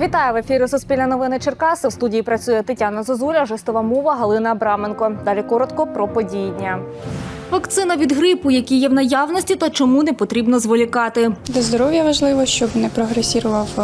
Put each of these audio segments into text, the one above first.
Вітаю в ефірі Суспільне новини Черкаси. В студії працює Тетяна Зозуля, жестова мова Галина Абраменко. Далі коротко про події дня. Вакцина від грипу, які є в наявності, та чому не потрібно зволікати. Для здоров'я важливо, щоб не прогресував е,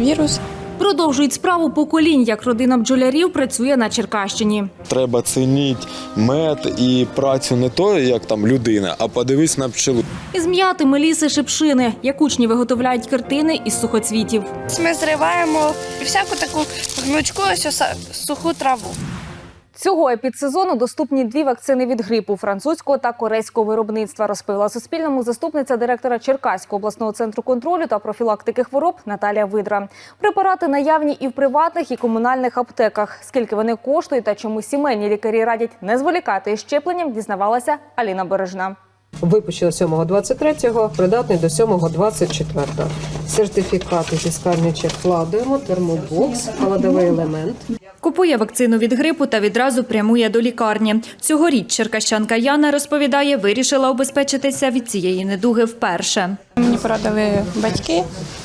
вірус. Продовжують справу поколінь, як родина бджолярів працює на Черкащині. Треба цінити мед і працю не то, як там людина, а подивись на пчелу. Із м'яти, меліси, шипшини, як учні виготовляють картини із сухоцвітів. Ми зриваємо всяку таку гнучку ось суху траву. Цього епідсезону доступні дві вакцини від грипу французького та корейського виробництва. Розповіла Суспільному заступниця директора Черкаського обласного центру контролю та профілактики хвороб Наталія Видра. Препарати наявні і в приватних, і комунальних аптеках. Скільки вони коштують та чому сімейні лікарі радять не зволікати із щепленням, дізнавалася Аліна Бережна. Випущено 7.23, придатний до 7.24. Сертифікати фіскальний чек вкладаємо, термобокс, холодовий елемент. Купує вакцину від грипу та відразу прямує до лікарні. Цьогоріч черкащанка Яна розповідає, вирішила обезпечитися від цієї недуги вперше. Мені порадили батьки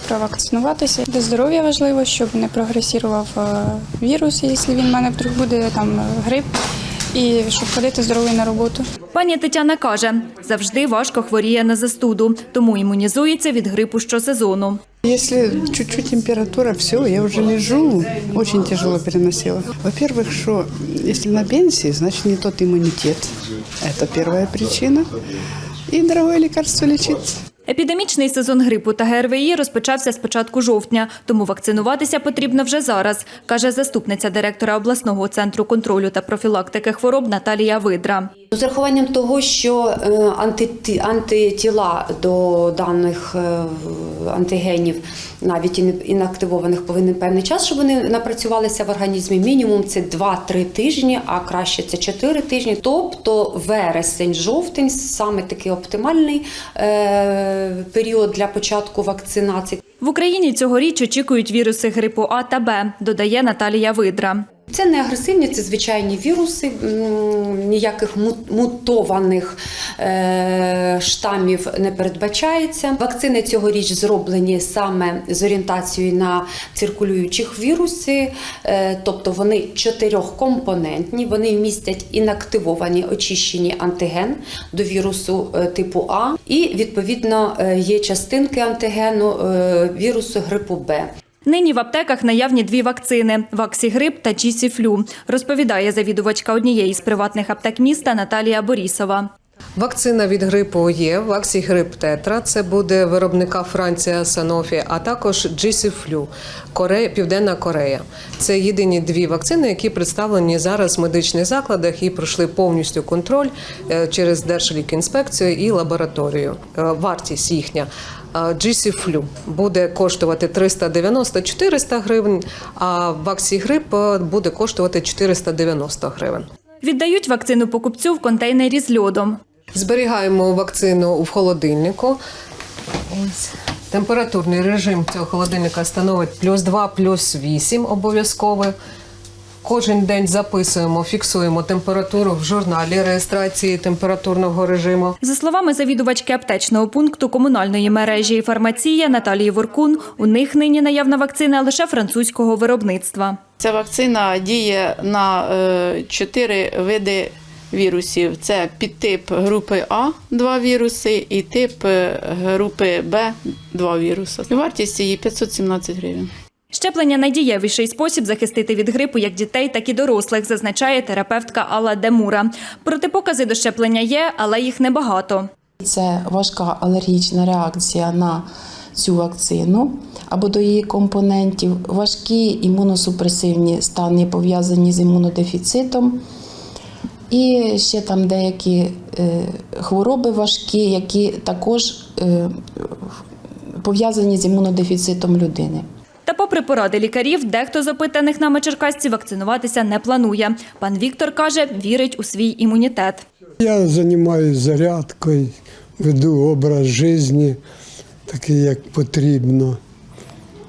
провакцинуватися. Для здоров'я важливо, щоб не прогресував е, вірус, якщо він в мене вдруг буде там грип, і щоб ходити здоровий на роботу. Пані Тетяна каже, завжди важко хворіє на застуду, тому імунізується від грипу щосезону. Если чуть-чуть температура, все, я уже лежу, очень тяжело переносила. Во-первых, что если на пенсии, значит не тот иммунитет. Это первая причина. И дорогое лекарство лечиться. Епідемічний сезон грипу та ГРВІ розпочався з початку жовтня, тому вакцинуватися потрібно вже зараз, каже заступниця директора обласного центру контролю та профілактики хвороб Наталія Видра. З урахуванням того, що е, антитіла до даних е, антигенів, навіть ін- інактивованих, повинен певний час, щоб вони напрацювалися в організмі. Мінімум це 2-3 тижні, а краще це 4 тижні. Тобто вересень, жовтень саме такий оптимальний е, період для початку вакцинації. В Україні цьогоріч очікують віруси грипу А та Б, додає Наталія Видра. Це не агресивні, це звичайні віруси, ніяких му- мутованих е, штамів не передбачається. Вакцини цьогоріч зроблені саме з орієнтацією на циркулюючих віруси, е, тобто вони чотирьохкомпонентні, вони містять інактивовані очищені антиген до вірусу е, типу А, і відповідно є частинки антигену вірусу грипу Б. Нині в аптеках наявні дві вакцини – Ваксігрип та Чісіфлю, розповідає завідувачка однієї з приватних аптек міста Наталія Борісова. Вакцина від грипу є, Ваксігрип Тетра, це буде виробника Франція Санофі, а також GC-Flu, Корея, Південна Корея. Це єдині дві вакцини, які представлені зараз в медичних закладах і пройшли повністю контроль е, через Держлікінспекцію і лабораторію. Е, Вартість їхня. е, GC-Flu буде коштувати 390-400 гривень, а Ваксігрип е, буде коштувати 490 гривень. Віддають вакцину покупцю в контейнері з льодом. Зберігаємо вакцину в холодильнику. Ось. Температурний режим цього холодильника становить плюс 2, плюс 8 обов'язково. Кожен день записуємо, фіксуємо температуру в журналі реєстрації температурного режиму. За словами завідувачки аптечного пункту комунальної мережі «Фармація» Наталії Воркун, у них нині наявна вакцина лише французького виробництва. Ця вакцина діє на е, чотири види вірусів: це підтип групи А два віруси і тип е, групи Б два віруси. Вартість її 517 гривень. Щеплення найдієвіший спосіб захистити від грипу як дітей, так і дорослих, зазначає терапевтка Алла Демура. Протипокази до щеплення є, але їх небагато. Це важка алергічна реакція на цю вакцину або до її компонентів, важкі імуносупресивні стани пов'язані з імунодефіцитом. І ще там деякі е, хвороби важкі, які також е, пов'язані з імунодефіцитом людини. Та попри поради лікарів, дехто з опитаних нами черкасців вакцинуватися не планує. Пан Віктор каже, вірить у свій імунітет. Я займаюся зарядкою, веду образ життя, такий, як потрібно.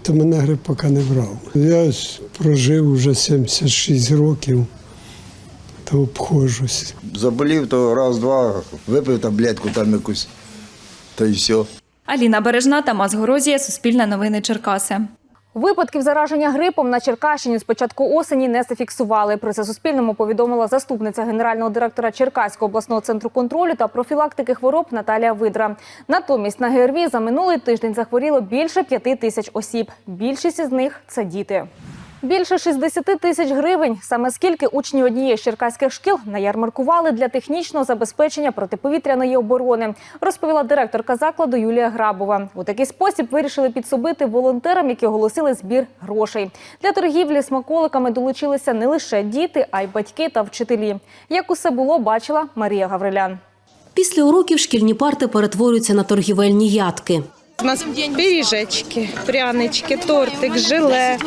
То мене грип поки не брав. Я прожив вже 76 років, то обходжусь. Заболів, то раз-два, випив таблетку там якусь, та й все. Аліна Бережна, Тамас Горозія, Суспільне новини Черкаси. Випадків зараження грипом на Черкащині з початку осені не зафіксували. Про це Суспільному повідомила заступниця генерального директора Черкаського обласного центру контролю та профілактики хвороб Наталія Видра. Натомість на ГРВІ за минулий тиждень захворіло більше п'яти тисяч осіб. Більшість із них це діти. Більше 60 тисяч гривень. Саме скільки учні однієї з черкаських шкіл наярмаркували для технічного забезпечення протиповітряної оборони, розповіла директорка закладу Юлія Грабова. У такий спосіб вирішили підсобити волонтерам, які оголосили збір грошей. Для торгівлі смаколиками долучилися не лише діти, а й батьки та вчителі. Як усе було, бачила Марія Гаврилян. Після уроків шкільні парти перетворюються на торгівельні ядки. У нас пиріжечки, прянички, тортик, желе,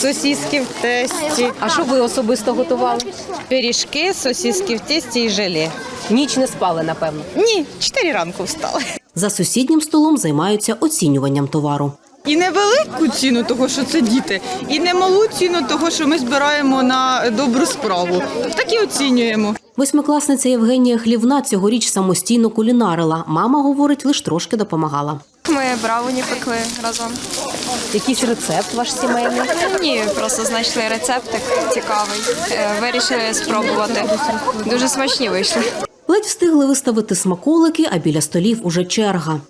сосиски в тесті. А що ви особисто готували? Пиріжки, сосиски в тесті і желе. Ніч не спали, напевно. Ні, 4 ранку встали. За сусіднім столом займаються оцінюванням товару. І невелику ціну, того що це діти, і немалу ціну, того що ми збираємо на добру справу. Так і оцінюємо. Восьмикласниця Євгенія Хлівна цьогоріч самостійно кулінарила. Мама говорить, лише трошки допомагала. Ми бравоні пекли разом. Якийсь рецепт ваш сімейний? Ні, просто знайшли рецептик цікавий. Е, Вирішили спробувати. Дуже смачні вийшли. Ледь встигли виставити смаколики, а біля столів уже черга.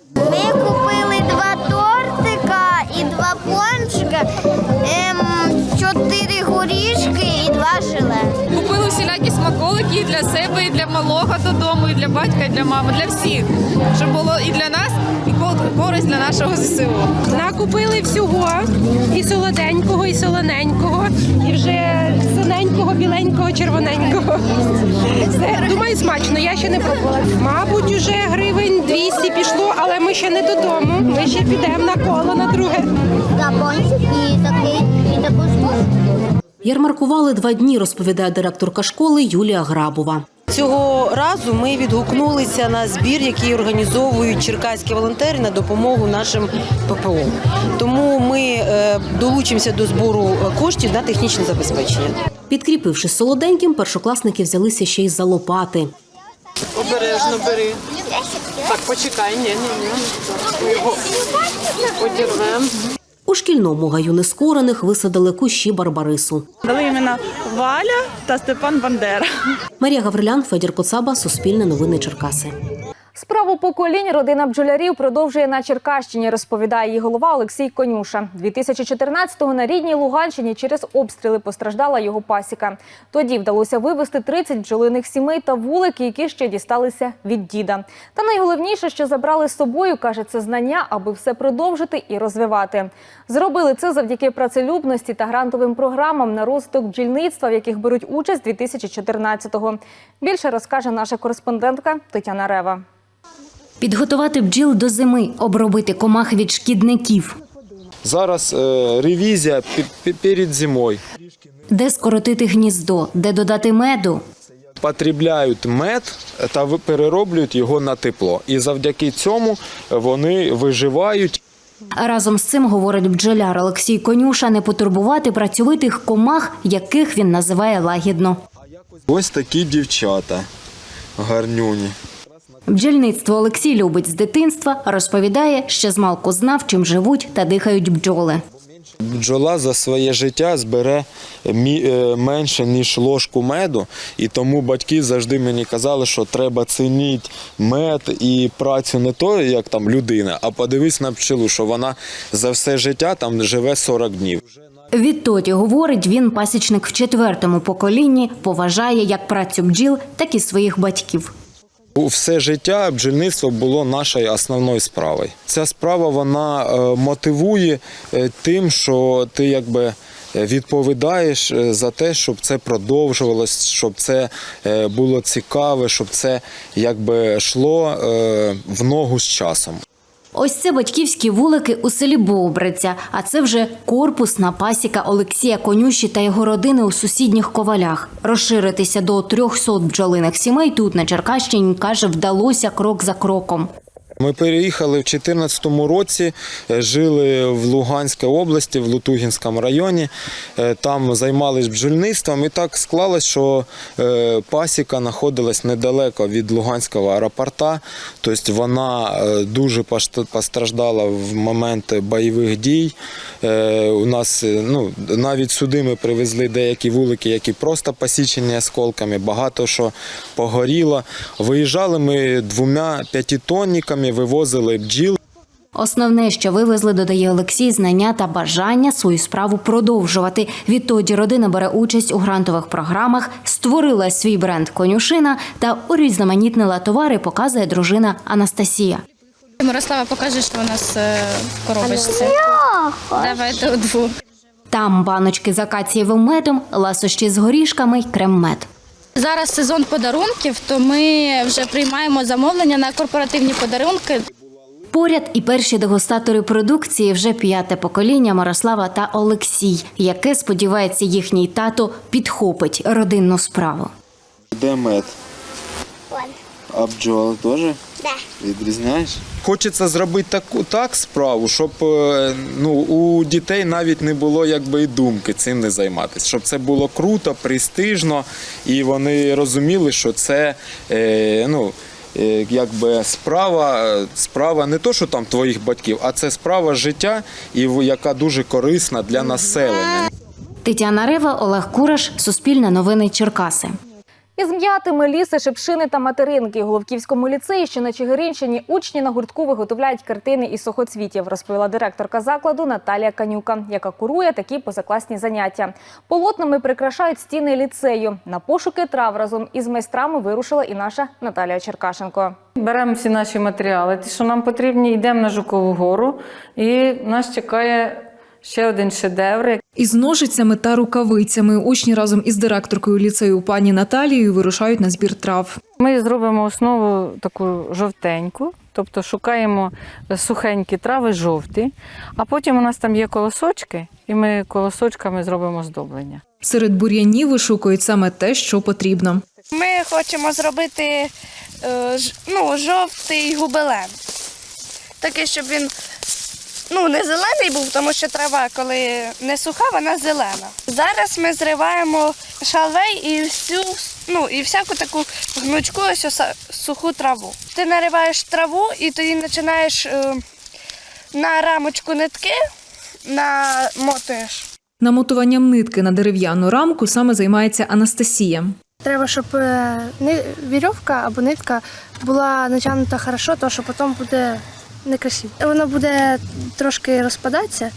Желе. Купили всілякі смаколики і для себе, і для малого додому, і для батька, і для мами, для всіх. Щоб було і для нас, і користь для нашого ЗСУ. Накупили всього, і солоденького, і солоненького, і вже синенького, біленького, червоненького. Все, думаю, смачно, я ще не пробувала. Мабуть, уже гривень 200 пішло, але ми ще не додому. Ми ще підемо на коло на друге. Та і такий. Ярмаркували два дні, розповідає директорка школи Юлія Грабова. Цього разу ми відгукнулися на збір, який організовують черкаські волонтери на допомогу нашим ППО. Тому ми е, долучимося до збору коштів на технічне забезпечення. Підкріпивши солоденьким, першокласники взялися ще й за лопати. Обережно бери. Так, почекай, ні, ні, ні. Його одірвемо. У шкільному гаю нескорених висадили кущі барбарису. Дали імена Валя та Степан Бандера. Марія Гаврилян, Федір Коцаба, Суспільне новини Черкаси. Справу поколінь родина бджолярів продовжує на Черкащині, розповідає її голова Олексій Конюша. 2014-го на рідній Луганщині через обстріли постраждала його пасіка. Тоді вдалося вивезти 30 бджолиних сімей та вулики, які ще дісталися від діда. Та найголовніше, що забрали з собою, каже, це знання, аби все продовжити і розвивати. Зробили це завдяки працелюбності та грантовим програмам на розвиток бджільництва, в яких беруть участь 2014-го. Більше розкаже наша кореспондентка Тетяна Рева. Підготувати бджіл до зими, обробити комах від шкідників, Зараз е, ревізія перед зимою. де скоротити гніздо, де додати меду. Потрібляють мед та ви- перероблюють його на тепло. І завдяки цьому вони виживають. Разом з цим говорить бджоляр Олексій Конюша не потурбувати працьовитих комах, яких він називає лагідно. Ось такі дівчата гарнюні. Бджільництво Олексій любить з дитинства, розповідає, ще змалку знав, чим живуть та дихають бджоли. Бджола за своє життя збере е, менше, ніж ложку меду, і тому батьки завжди мені казали, що треба цінити мед і працю не то, як там людина, а подивись на пчелу, що вона за все життя там живе 40 днів. Відтоді, говорить, він пасічник в четвертому поколінні, поважає як працю бджіл, так і своїх батьків. Все життя бджільництво було нашою основною справою. Ця справа вона е, мотивує е, тим, що ти якби е, відповідаєш за те, щоб це продовжувалось, щоб це було цікаве, щоб це якби йшло в ногу з часом. Ось це батьківські вулики у селі Бобриця, а це вже корпусна пасіка Олексія Конюші та його родини у сусідніх ковалях. Розширитися до 300 бджолиних сімей тут на Черкащині, каже, вдалося крок за кроком. Ми переїхали в 2014 році, е, жили в Луганській області, в Лутугінському районі. Е, Там займалися бджільництвом, і так склалось, що е, пасіка знаходилась недалеко від Луганського аеропорта. Тобто вона дуже постраждала в момент бойових дій. У нас ну, навіть сюди ми привезли деякі вулики, які просто посічені осколками, багато що погоріло. Виїжджали ми двома п'ятитонниками, вивозили бджіл. Основне, що вивезли, додає Олексій, знання та бажання свою справу продовжувати. Відтоді родина бере участь у грантових програмах, створила свій бренд конюшина та урізноманітнила товари, показує дружина Анастасія. Мирослава покаже, що у нас е, в коробочці. Давайте удвох. Там баночки з акацієвим медом, ласощі з горішками й крем-мед. Зараз сезон подарунків, то ми вже приймаємо замовлення на корпоративні подарунки. Поряд і перші дегустатори продукції вже п'яте покоління Мирослава та Олексій, яке сподівається їхній тато підхопить родинну справу. Де мед? Абджола теж? Відрізняєш? Хочеться зробити таку так справу, щоб е, ну, у дітей навіть не було якби і думки цим не займатися. Щоб це було круто, престижно, і вони розуміли, що це е, ну, е, якби справа, справа не то, що там твоїх батьків, а це справа життя, і в- яка дуже корисна для населення. Тетяна Рева, Олег Кураш, Суспільне новини Черкаси. Із м'ятими ліси, шипшини та материнки у Головківському ліцеї, що на Чигиринщині, учні на гуртку виготовляють картини із сухоцвітів, розповіла директорка закладу Наталія Канюка, яка курує такі позакласні заняття. Полотнами прикрашають стіни ліцею. На пошуки трав разом із майстрами вирушила і наша Наталія Черкашенко. Беремо всі наші матеріали, ті, що нам потрібні, йдемо на Жукову гору, і нас чекає ще один шедевр. Із ножицями та рукавицями учні разом із директоркою ліцею пані Наталією вирушають на збір трав. Ми зробимо основу таку жовтеньку, тобто шукаємо сухенькі трави жовті, а потім у нас там є колосочки, і ми колосочками зробимо здоблення. Серед бур'янів вишукують саме те, що потрібно. Ми хочемо зробити е, ну, жовтий губелен. Такий, щоб він ну, не зелений був, тому що трава, коли не суха, вона зелена. Зараз ми зриваємо шалвей і всю, ну, і всяку таку гнучку ось суху траву. Ти нариваєш траву і тоді починаєш е, на рамочку нитки намотуєш. Намотуванням нитки на дерев'яну рамку саме займається Анастасія. Треба, щоб е, вірьовка або нитка була натягнута хорошо, то що потім буде некрасиво. Воно буде трошки розпадатися,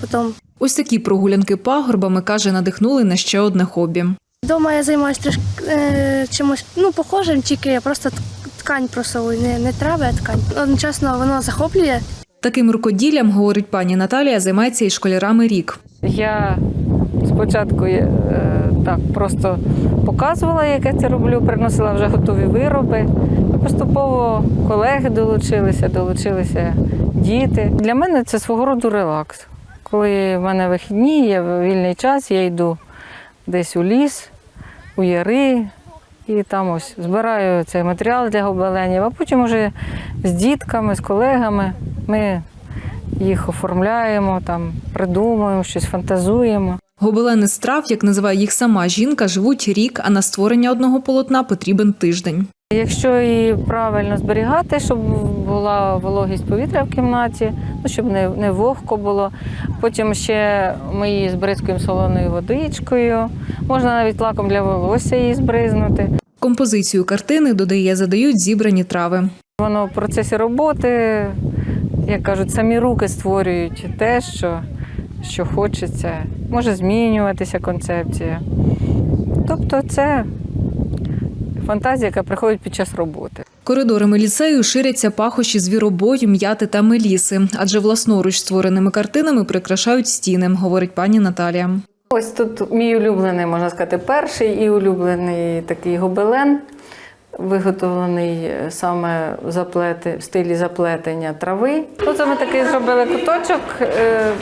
потім. Ось такі прогулянки пагорбами каже, надихнули на ще одне хобі. Вдома я займаюся трішки е, чимось ну, похожим, тільки я просто ткань просовую, не, не трави, а ткань. Одночасно воно захоплює. Таким рукоділлям, говорить пані Наталія, займається і школярами рік. Я спочатку е, так просто показувала, як я це роблю, приносила вже готові вироби. Поступово колеги долучилися, долучилися діти. Для мене це свого роду релакс. Коли в мене вихідні, є вільний час, я йду десь у ліс, у яри. І там ось збираю цей матеріал для гобеленів, а потім уже з дітками, з колегами ми їх оформляємо, там, придумуємо, щось фантазуємо. Гобелени страв, як називає їх сама жінка, живуть рік, а на створення одного полотна потрібен тиждень. Якщо її правильно зберігати, щоб була вологість повітря в кімнаті, ну, щоб не, не вогко було. Потім ще ми її збризкуємо солоною водичкою, можна навіть лаком для волосся її збризнути. Композицію картини, додає, задають зібрані трави. Воно в процесі роботи, як кажуть, самі руки створюють те, що, що хочеться. Може змінюватися концепція. Тобто це фантазія, яка приходить під час роботи. Коридорами ліцею ширяться пахощі звіробою, м'яти та меліси, адже власноруч створеними картинами прикрашають стіни, говорить пані Наталія. Ось тут мій улюблений, можна сказати, перший і улюблений такий гобелен, виготовлений е, саме в, заплети, в стилі заплетення трави. Це ми такий зробили куточок е,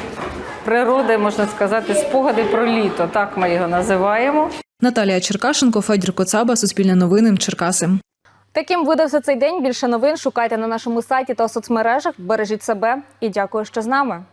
природи, можна сказати, спогади про літо. Так ми його називаємо. Наталія Черкашенко, Федір Коцаба, Суспільне новини, Черкаси. Таким видався цей день. Більше новин шукайте на нашому сайті та соцмережах. Бережіть себе і дякую, що з нами.